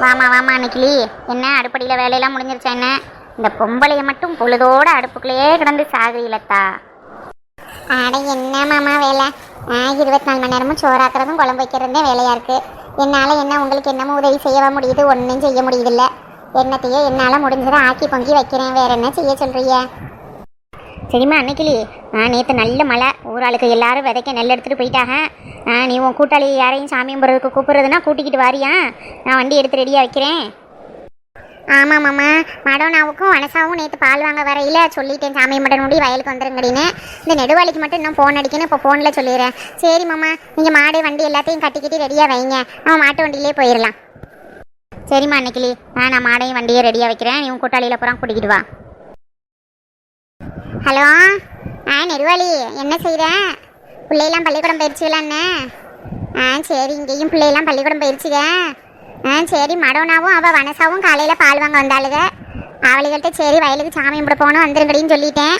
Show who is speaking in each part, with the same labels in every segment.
Speaker 1: வாமா வாமா அன்னைக்கிளி. என்ன அடுப்படியில் வேலையெல்லாம் முடிஞ்சிருச்சா என்ன? இந்த பொம்பளையை மட்டும் பொழுதோட அடுப்புக்குள்ளேயே கிடந்து சாகுறீலத்தா
Speaker 2: அட என்ன மாமா வேலை? நான் இருபத்தி நாலு மணி நேரமும் சோறாக்குறதும் குழம்பு வைக்கிறதே வேலையாக இருக்குது என்னால் என்ன உங்களுக்கு என்னமோ உதவி செய்யவா முடியுது ஒன்றும் செய்ய முடியுதில்ல. என்னத்தையோ என்னால் முடிஞ்சதை ஆக்கி பொங்கி வைக்கிறேன். வேற என்ன செய்ய சொல்கிறீங்க
Speaker 1: சரிம்மா அன்னைக்கிளி. ஆ நேற்று நல்ல மழை. ஊராளுக்கு எல்லாரும் விதைக்க நெல் எடுத்துகிட்டு போயிட்டாங்க. ஆ நீ உன் கூட்டாளி யாரையும் சாமி கும்பிட்றதுக்கு கூப்பிட்றதுனா கூட்டிக்கிட்டு வாரியா? நான் வண்டி எடுத்து ரெடியாக வைக்கிறேன்.
Speaker 2: ஆமாம் மாமா. மடோனாவுக்கும் வனசாவும் நேற்று பால் வாங்க வரையில சொல்லிட்டேன். சாமி மட்டன் முடி வயலுக்கு வந்துருங்கடின்னு. இந்த நெடுவாளிக்கு மட்டும் இன்னும் ஃபோன் அடிக்கணும். இப்போ ஃபோனில் சொல்லிடுறேன். சரி மாமா. நீங்கள் மாடு வண்டி எல்லாத்தையும் கட்டிக்கிட்டு ரெடியாக வைங்க. நம்ம மாட்டு வண்டியிலே போயிடலாம்
Speaker 1: சரிம்மா அன்னைக்கிளி. ஆ நான் மாடையும் வண்டியை ரெடியாக வைக்கிறேன். நீ உன் கூட்டாளியில் அப்புறம் கூட்டிக்கிட்டு வா.
Speaker 2: ஹலோ? ஆ நெருவாளி என்ன செய்கிற பிள்ளையெல்லாம் பள்ளிக்கூடம் போயிடுச்சுலான்னு ஆ சரி இங்கேயும் பிள்ளையெல்லாம் பள்ளிக்கூடம் போயிடுச்சுங்க ஆ சரி மடோனாவும் அவள் வனசாவும் காலையில் பால் வாங்க வந்தாளுங்க அவளுகிட்ட சரி வயலுக்கு சாமி கும்பிட போகணும் வந்துருங்கடின்னு சொல்லிட்டேன்.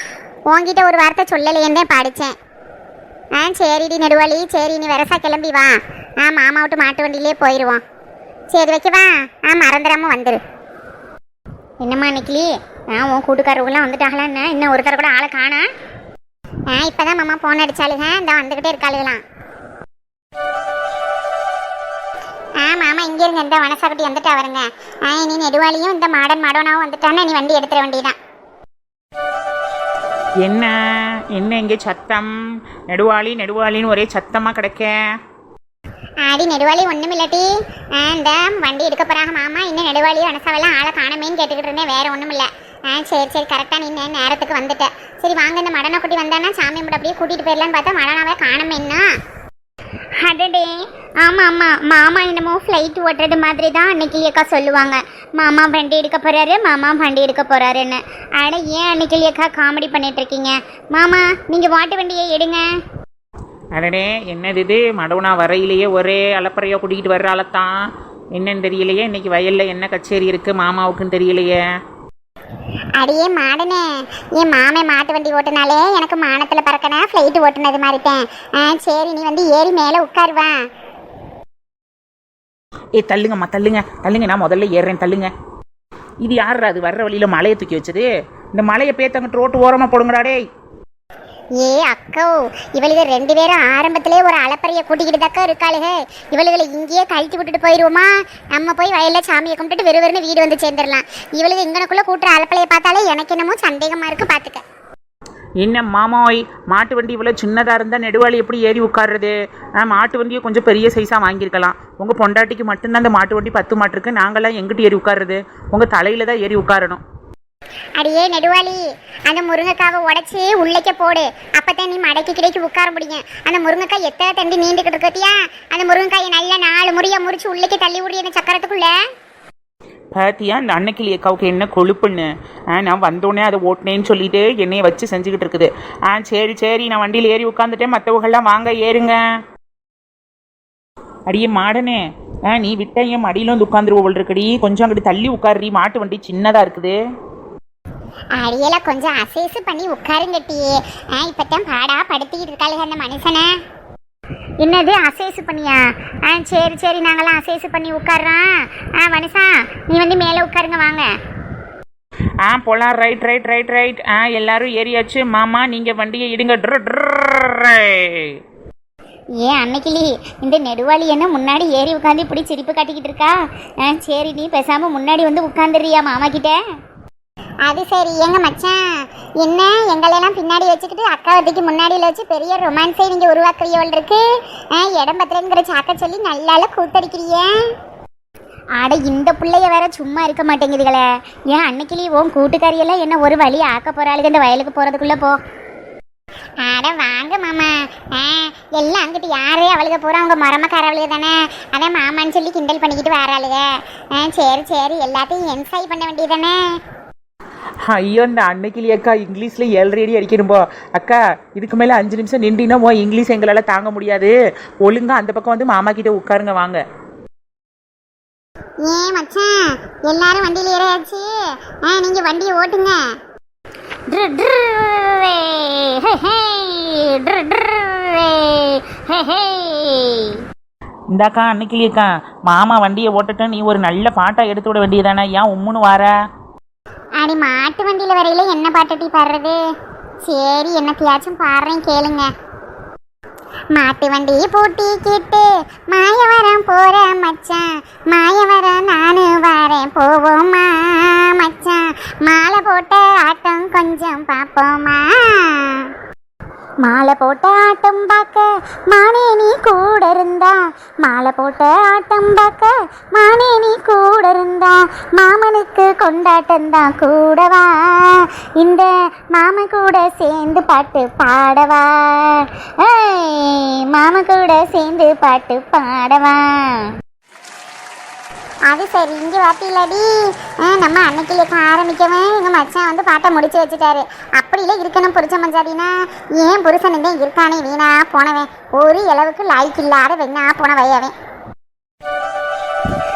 Speaker 2: உன்கிட்ட ஒரு வார்த்தை சொல்லலையேன்னு படித்தேன் ஆ சரிடி நெடுவாளி சரி நீ வரசா கிளம்பி வா. ஆ மாமா விட்டு மாட்டு வண்டியிலே போயிடுவோம் சரி வைக்கவா? ஆ மறந்துடாமல் வந்துடு
Speaker 1: என்னம்மா அன்னைக்கிளி ஆ உன் கூட்டுக்காரவங்களாம் வந்துட்டாங்களா என்ன? இன்னும் ஒருத்தர் கூட ஆளை காணா?
Speaker 2: ஆ இப்பதான் மாமா போன் அடிச்சாளுங்க இந்த வந்துகிட்டே இருக்காளுகளாம். ஆ மாமா இங்க இருங்க. இந்த வனசாக்குட்டி வந்துட்டா வருங்க. ஆ நீ நெடுவாளியும் இந்த மாடன் மாடோனாவும் வந்துட்டான்னா நீ வண்டி எடுத்துட வேண்டியதான்
Speaker 3: என்ன? என்ன இங்கே சத்தம்? நெடுவாளி நெடுவாளின்னு ஒரே சத்தமாக கிடைக்க.
Speaker 2: ஆடி நெடுவாளி ஒண்ணும் இல்லாட்டி இந்த வண்டி எடுக்க போறாங்க மாமா. இன்னும் நெடுவாளி வனசாவெல்லாம் ஆளை காணமேன்னு கேட்டுக்கிட்டு இருந்தேன். வேற ஒண்ணும் இல்ல ஆ சரி சரி கரெக்டாக நீ நேரத்துக்கு வந்துட்டேன் சரி வாங்க இந்த மடனை குட்டி வந்தானா? சாமி கும்பிட அப்படியே கூட்டிகிட்டு போயிடலான்னு பார்த்தா மடனாவே காணமே என்ன?
Speaker 1: அடடே. ஆமாம் ஆமாம் மாமா என்னமோ ஃப்ளைட் ஓட்டுறது மாதிரி தான் அன்னைக்கிளியக்கா சொல்லுவாங்க. மாமா வண்டி எடுக்க போகிறாரு மாமா வண்டி எடுக்க போகிறாருன்னு அட ஏன் அன்னைக்கிளியக்கா காமெடி பண்ணிகிட்ருக்கீங்க மாமா நீங்கள் வாட்டு வண்டியை எடுங்க.
Speaker 3: அடடே என்னது இது? மடவுனா வரையிலேயே ஒரே அலப்பறையாக கூட்டிகிட்டு வர்ற ஆளத்தான் என்னன்னு தெரியலையே இன்னைக்கு வயலில் என்ன கச்சேரி இருக்குது மாமாவுக்குன்னு தெரியலையே.
Speaker 2: அடியே மாடனே என் மாமே மாட்டு வண்டி ஓட்டினாலே எனக்கு மானத்தில் பறக்கனா ஃப்ளைட்டு ஓட்டுனது மாதிரிட்டேன் ஆ சரி நீ வந்து ஏறி மேலே உட்காருவா
Speaker 3: ஏ தள்ளுங்கம்மா தள்ளுங்க தள்ளுங்க நான் முதல்ல ஏறுறேன் தள்ளுங்க. இது யார் அது? வர்ற வழியில் மலையை தூக்கி வச்சது. இந்த மலையை பேத்தங்கிட்டு ரோட்டு ஓரமாக போடுங்கடா டேய்.
Speaker 2: ஏ அக்கோ இவளுக ரெண்டு பேரும் ஆரம்பத்திலே ஒரு அளப்பறையை கூட்டிக்கிட்டு தாக்கா இருக்காளுக. இவளுகளை இங்கேயே கழட்டி விட்டுட்டு போயிடுவோமா நம்ம போய் வயலில் சாமியை கும்பிட்டுட்டு வெறுவெறுன்னு வீடு வந்து சேர்ந்துடலாம். இவளுக்கு இங்கனக்குள்ளே கூட்டுற அலப்பறையை பார்த்தாலே எனக்கு என்னமோ சந்தேகமாக இருக்கு பார்த்துக்க
Speaker 3: என்ன மாமாய் மாட்டு வண்டி இவ்வளோ சின்னதாக இருந்தால் நெடுவாளி எப்படி ஏறி உட்காடுறது நான் மாட்டு வண்டியை கொஞ்சம் பெரிய சைஸாக வாங்கியிருக்கலாம். உங்கள் பொண்டாட்டிக்கு மட்டும்தான் அந்த மாட்டு வண்டி பத்து மாட்டிருக்கு. நாங்களாம் எங்கிட்டு ஏறி உட்காருறது? உங்கள் தலையில் தான் ஏறி உட்காரணும்.
Speaker 2: அடியே நெடுவாளி அந்த முருங்கைக்காவை உடச்சி உள்ளக்க போடு. அப்பத்தான் நீ மடக்கி கிடைக்கு உட்கார முடியும். அந்த முருங்கைக்காய் எத்தனை தண்டி நீண்டுகிட்டு இருக்கத்தியா அந்த முருங்கைக்காயை நல்ல நாலு முறையா முறிச்சு உள்ளக்க தள்ளி விடி அந்த சக்கரத்துக்குள்ள.
Speaker 3: பாத்தியா இந்த அன்னக்கிளி அக்காவுக்கு என்ன கொழுப்புன்னு? ஆ நான் வந்தோடனே அதை ஓட்டினேன்னு சொல்லிட்டு என்னைய வச்சு செஞ்சுக்கிட்டு இருக்குது. ஆ சரி சரி நான் வண்டியில் ஏறி உட்காந்துட்டேன் மற்றவங்கள்லாம் வாங்க ஏறுங்க. அடியே மாடனே. ஆ நீ விட்ட என் மடியில வந்து உட்காந்துருவோல் இருக்கடி. கொஞ்சம் அங்கிட்டு தள்ளி உட்காருடி. மாட்டு வண்டி சின்னதாக இருக்குது.
Speaker 2: அடியல கொஞ்சம் அசேசு பண்ணி உட்காருங்கட்டியே ஆ இப்பதான் பாடா படுத்திக்கிட்டு இருக்காளுக அந்த மனுஷனை.
Speaker 1: என்னது அசேசு பண்ணியா? ஆ சரி சரி நாங்களாம் அசேசு பண்ணி உட்கார்றோம். ஆ வனிசா நீ வந்து மேலே உட்காருங்க வாங்க.
Speaker 3: ஆ போலாம் ரைட் ரைட் ரைட் ரைட் ஆ எல்லாரும் ஏறியாச்சு. மாமா நீங்கள் வண்டியை இடுங்க.
Speaker 1: ஏன் அன்னைக்கிளி இந்த நெடுவாளி என்ன முன்னாடி ஏறி உட்காந்து இப்படி சிரிப்பு காட்டிக்கிட்டு இருக்கா? ஆ சரி நீ பேசாமல் முன்னாடி வந்து உட்காந்துறியா மாமா கிட்ட?
Speaker 2: அது சரி எங்க மச்சான். என்ன எங்களெல்லாம் பின்னாடி வச்சுக்கிட்டு அக்காவத்துக்கு முன்னாடியில் வச்சு பெரிய ரொமான்ஸை நீங்கள் உருவாக்குறீவள் இருக்கு ஆ, இடம் பத்திரங்கிற சாக்க சொல்லி நல்லால கூத்தடிக்கிறிய
Speaker 1: ஆட இந்த பிள்ளைய வேற சும்மா இருக்க மாட்டேங்குதுகளே. ஏன் அன்னைக்கிளி உன் கூட்டுக்காரியெல்லாம் என்ன ஒரு வழி ஆக்க போகிறாளுக்கு இந்த வயலுக்கு போகிறதுக்குள்ளே போ.
Speaker 2: அட வாங்க மாமா. ஆ எல்லாம் அங்கிட்டு யாரு அவளுக பூரா அவங்க மரமக்காரவளுக தானே. அதான் மாமான்னு சொல்லி கிண்டல் பண்ணிக்கிட்டு வராளுக. ஆ சரி சரி எல்லாத்தையும் என்ஜாய் பண்ண வேண்டியதானே
Speaker 3: ஐயோ இந்த அன்னைக்கிளி அக்கா இங்கிலீஷில் ஏழரை அடி அடிக்கணும்போ. அக்கா இதுக்கு மேலே அஞ்சு நிமிஷம் நின்றுனா ஓ இங்கிலீஷ் எங்களால் தாங்க முடியாது. ஒழுங்கா அந்த பக்கம் வந்து மாமா கிட்ட உட்காருங்க வாங்க.
Speaker 2: ஏன் மச்சான் எல்லாரும் வண்டியில ஏறாச்சு ஆ நீங்க வண்டியை ஓட்டுங்க.
Speaker 1: ட்ரு, ட்ரு, ரே, ஹே, ஹே, ட்ரு, ட்ரு, ரே, ஹே, ஹே.
Speaker 3: இந்தாக்கா அன்னைக்கிலேக்கா மாமா வண்டியை ஓட்டட்டும் நீ ஒரு நல்ல பாட்டா எடுத்து விட வேண்டியதானே ஏன் உம்முன்னு வார?
Speaker 2: அடி மாட்டு வண்டியில வரையில என்ன பாட்டட்டி பாடுறது? சரி என்னத்தையாச்சும் பாடுறேன் கேளுங்க. மாட்டு வண்டி பூட்டிக்கிட்டு மாயவரம் போற மச்சான். மாயவரம் நானு வரேன் போவோமா மச்சான். மாலை போட்ட ஆட்டம் கொஞ்சம் பார்ப்போமா? மாலை போட்ட ஆட்டம் பார்க்க மானே நீ கூட இருந்தா. மாலை போட்ட ஆட்டம் பார்க்க மானே நீ கொண்டிருந்தா மாமனுக்கு கொண்டாட்டம் தான் கூடவா? இந்த மாம கூட சேர்ந்து பாட்டு பாடவா? ஏய், மாம கூட சேர்ந்து பாட்டு பாடவா? அது சரி இங்கே வாட்டிலடி நம்ம அன்னைக்கு ஆரம்பிக்கவே எங்கள் மச்சான் வந்து பாட்டை முடிச்சு வச்சுட்டாரு. அப்படியில இருக்கணும் புருஷ மஞ்சாடினா. ஏன் புருஷன் தான் இருக்கானே வீணா போனவன். ஒரு அளவுக்கு லாய்க்கு இல்லாத வெண்ணா போன வையவன்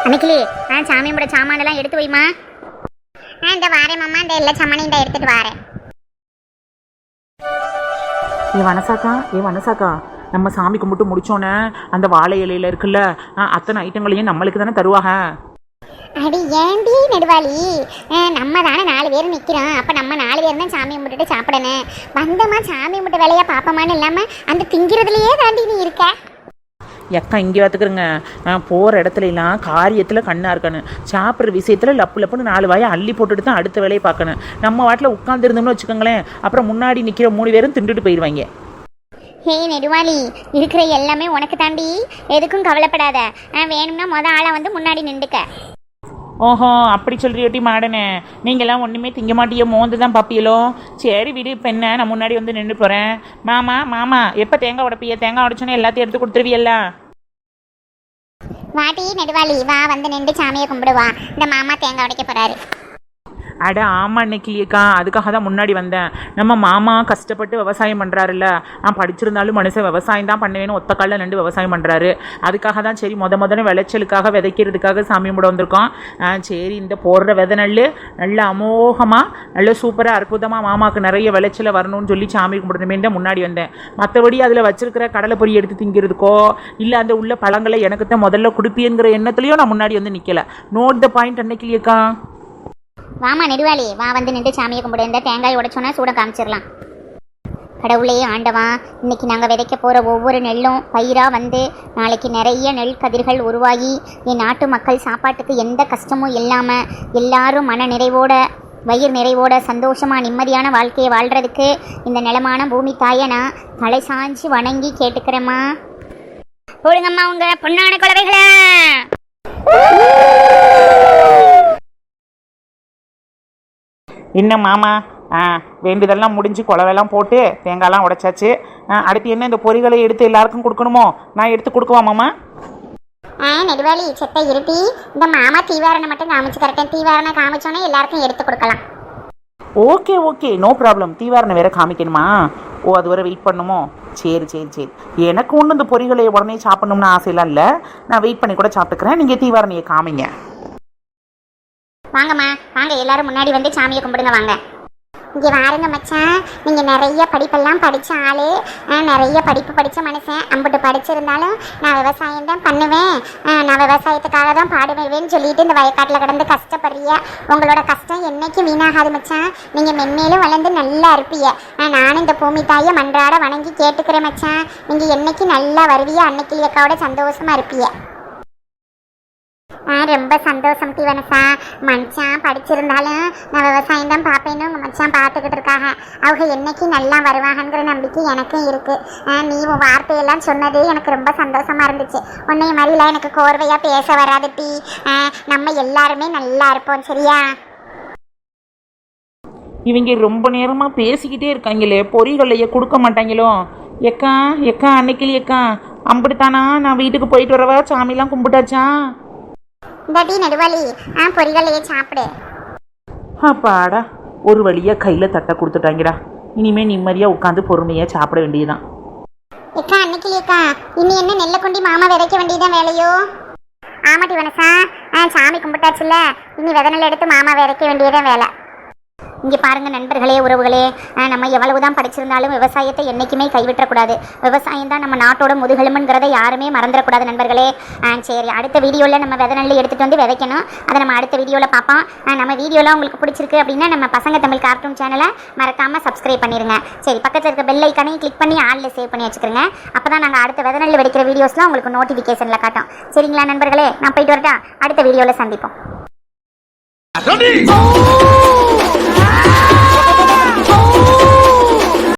Speaker 1: அன்னைக்கிளி ஆ சாமியோட சாமானெல்லாம் எடுத்து வைமா
Speaker 2: ஆ இந்த வாரேன் மாமா இந்த எல்லா சம்மனையும் இந்த எடுத்துட்டு வாரேன்.
Speaker 3: ஏ வனசாக்கா ஏ வனசாக்கா நம்ம சாமி கும்பிட்டு முடிச்சோன்னே அந்த வாழை இலையில இருக்குல்ல ஆ, அத்தனை ஐட்டங்களையும் நம்மளுக்கு தானே தருவாங்க?
Speaker 2: அடி ஏண்டி நெடுவாளி? ஆ, நம்ம தானே நாலு பேர் நிற்கிறோம் அப்போ நம்ம நாலு பேர் தான் சாமி கும்பிட்டுட்டு சாப்பிடணும். வந்தமா சாமி கும்பிட்டு வேலையை பார்ப்போமான்னு இல்லாமல் அந்த திங்கிறதுலையே தாண்டி நீ இருக்க.
Speaker 3: எக்கா இங்கே பார்த்துக்கிறேங்க போகிற இடத்துல எல்லாம் காரியத்தில் கண்ணாக இருக்கணும். சாப்பிட்ற விஷயத்தில் லப்பு லப்புன்னு நாலு வாயை அள்ளி போட்டுட்டு தான் அடுத்த வேலையை பார்க்கணும். நம்ம வாட்டில் உட்காந்துருந்தோம்னு வச்சுக்கோங்களேன். அப்புறம் முன்னாடி நிற்கிற மூணு பேரும் திண்டுட்டு போயிடுவாங்க
Speaker 1: ஹே நெடுவாளி இருக்கிற எல்லாமே உனக்கு தாண்டி. எதுக்கும் கவலைப்படாத. நான் வேணும்னா மொதல் ஆளாக வந்து முன்னாடி நின்றுக்க.
Speaker 3: ஓஹோ அப்படி சொல்றியோட்டி மாடனே. நீங்களாம் ஒன்றுமே திங்க மாட்டியோ மோந்து தான் பாப்பியலோ சரி விடு இப்போ என்ன? நான் முன்னாடி வந்து நின்று போகிறேன் மாமா மாமா எப்போ தேங்காய் உடப்பிய தேங்காய் உடச்சோன்னே எல்லாத்தையும் எடுத்து கொடுத்துருவியல்ல?
Speaker 2: வாட்டி நெடுவாளி வா வந்து நின்று சாமியை கும்பிடுவா இந்த மாமா தேங்காய் உடைக்க போகிறாரு
Speaker 3: அட ஆமா இன்னைக்கிலேக்கா அதுக்காக தான் முன்னாடி வந்தேன். நம்ம மாமா கஷ்டப்பட்டு விவசாயம் பண்ணுறாருல்ல நான் படிச்சிருந்தாலும் மனுஷன் விவசாயம் தான் பண்ணுவேன்னு ஒத்த காலில் நின்று விவசாயம் பண்ணுறாரு அதுக்காக தான் சரி முத முதல்ல விளைச்சலுக்காக விதைக்கிறதுக்காக சாமி கும்பிட வந்திருக்கோம். சரி இந்த போடுற விதை நெல் நல்ல அமோகமாக நல்ல சூப்பராக அற்புதமாக மாமாவுக்கு நிறைய விளைச்சல வரணும்னு சொல்லி சாமி கும்பிடணுமே தான் முன்னாடி வந்தேன். மற்றபடி அதில் வச்சிருக்கிற கடலை பொறி எடுத்து திங்கிறதுக்கோ இல்லை அந்த உள்ள பழங்களை எனக்கு தான் முதல்ல கொடுப்பியங்கிற எண்ணத்துலையும் நான் முன்னாடி வந்து நிற்கலை நோட் த பாயிண்ட் அன்னைக்கிலேக்கா
Speaker 1: வாமா நெடுவாளி வா வந்து நின்று சாமியை கும்பிடு. இந்த தேங்காய் உடைச்சோன்னா சூடம் காமிச்சிடலாம். கடவுளே ஆண்டவா இன்னைக்கு நாங்கள் விதைக்க போகிற ஒவ்வொரு நெல்லும் பயிராக வந்து நாளைக்கு நிறைய நெல் கதிர்கள் உருவாகி என் நாட்டு மக்கள் சாப்பாட்டுக்கு எந்த கஷ்டமும் இல்லாமல் எல்லாரும் மன நிறைவோட வயிறு நிறைவோட சந்தோஷமாக நிம்மதியான வாழ்க்கையை வாழ்கிறதுக்கு இந்த நிலமான பூமி தாயை நான் தலை சாஞ்சு வணங்கி கேட்டுக்கிறேம்மா. போடுங்கம்மா உங்கள் பொண்ணான குழவைகளை.
Speaker 3: என்ன மாமா ஆ வேண்டியதெல்லாம் முடிஞ்சு குழவெல்லாம் போட்டு தேங்காய்லாம் உடைச்சாச்சு. ஆ, அடுத்து என்ன இந்த பொரிகளை எடுத்து எல்லாருக்கும் கொடுக்கணுமோ? நான் எடுத்து கொடுக்கவா மாமா?
Speaker 2: ஆ நெடுவாளி செத்தை இருட்டி இந்த மாமா தீவாரணை மட்டும் காமிச்சு கரெக்டாக தீவாரணை காமிச்சோன்னே எல்லாருக்கும் எடுத்து கொடுக்கலாம்.
Speaker 3: Okay okay no problem. தீவாரணை வேற காமிக்கணுமா? ஓ அது வரை வெயிட் பண்ணுமோ? சரி சரி சரி. எனக்கு ஒன்றும் இந்த பொரிகளை உடனே சாப்பிடணும்னு ஆசையெல்லாம் இல்லை. நான் வெயிட் பண்ணி கூட சாப்பிட்டுக்கிறேன். நீங்கள் தீவாரணையை காமிங்க.
Speaker 2: வாங்கம்மா. வாங்க எல்லாரும் முன்னாடி வந்து சாமியை கும்பிடுங்க வாங்க. இங்கே வாருங்க மச்சான். நீங்கள் நிறைய படிப்பெல்லாம் படித்த ஆளு. நிறைய படிப்பு படித்த மனுஷன். அம்பிட்டு படிச்சிருந்தாலும் நான் விவசாயம் தான் பண்ணுவேன். நான் விவசாயத்துக்காக தான் பாடுவேன் சொல்லிட்டு இந்த வயக்காட்டில் கிடந்து கஷ்டப்படுறிய. உங்களோட கஷ்டம் என்னைக்கு வீணாகாது மச்சான். நீங்கள் மென்மேலும் வளர்ந்து நல்லா இருப்பீங்க நானும் இந்த பூமி தாயை மன்றாட வணங்கி கேட்டுக்கிறேன் மச்சான். நீங்கள் என்றைக்கு நல்லா வருவிய அன்னைக்கு அக்காவோட சந்தோஷமாக இருப்பீங்க ஆ ரொம்ப சந்தோஷம் தீவனசா. மச்சான் படிச்சிருந்தாலும் நான் விவசாயம் தான் பார்ப்பேன்னு உங்கள் மச்சான் பார்த்துக்கிட்டு இருக்காங்க. அவங்க என்னைக்கு நல்லா வருவாங்கங்கிற நம்பிக்கை எனக்கும் இருக்கு. ஆ, நீ உன் வார்த்தையெல்லாம் சொன்னது எனக்கு ரொம்ப சந்தோஷமா இருந்துச்சு. உன்னைய மாதிரிலாம் எனக்கு கோர்வையாக பேச வராது டீ. நம்ம எல்லாருமே நல்லா இருப்போம் சரியா?
Speaker 3: இவங்க ரொம்ப நேரமாக பேசிக்கிட்டே இருக்காங்களே பொறிகளையே கொடுக்க மாட்டாங்களோ? எக்கா எக்கா அன்னைக்கிளி எக்கா அம்பிடுத்தானா நான் வீட்டுக்கு போயிட்டு வரவா? சாமிலாம் கும்பிட்டாச்சா?
Speaker 2: இந்த டீ நெடுவாளி ஆ பொரிகளையே சாப்பிடு.
Speaker 3: அப்பாடா ஒரு வழியாக கையில் தட்டை கொடுத்துட்டாங்கடா. இனிமேல் நிம்மதியாக உட்காந்து பொறுமையாக சாப்பிட வேண்டியதுதான்.
Speaker 2: ஏக்கா அன்னைக்கு அக்கா இனி என்ன நெல்லை கொண்டி மாமா விதைக்க வேண்டியதான் வேலையோ? ஆமாட்டி வனசா. ஆ சாமி கும்பிட்டாச்சுல்ல. இனி விதை நெல் எடுத்து மாமா விதைக்க வேண்டியதான் வேலை.
Speaker 1: இங்கே பாருங்க நண்பர்களே உறவுகளே. நம்ம எவ்வளவுதான் படிச்சிருந்தாலும் விவசாயத்தை என்றைக்குமே கைவிட்டக்கூடாது விவசாயம் தான் நம்ம நாட்டோட முதுகெலும்புங்கிறத யாருமே மறந்துடக்கூடாது நண்பர்களே. சரி அடுத்த வீடியோவில் நம்ம விதை நெல் எடுத்துகிட்டு வந்து விதைக்கணும். அதை நம்ம அடுத்த வீடியோவில் பார்ப்போம். நம்ம வீடியோலாம் உங்களுக்கு பிடிச்சிருக்கு அப்படின்னா நம்ம பசங்க தமிழ் கார்ட்டூன் சேனலை மறக்காமல் சப்ஸ்கிரைப் பண்ணிடுங்க சரி பக்கத்தில் இருக்க பெல் ஐக்கானையும் கிளிக் பண்ணி ஆளில் சேவ் பண்ணி வச்சுக்கிறோங்க அப்போ தான் நாங்கள் அடுத்த விதை நெல் வெடிக்கிற வீடியோஸ்லாம் உங்களுக்கு நோட்டிஃபிகேஷனில் காட்டும். சரிங்களா நண்பர்களே? நான் போயிட்டு வரட்டா? அடுத்த வீடியோவில் சந்திப்போம்?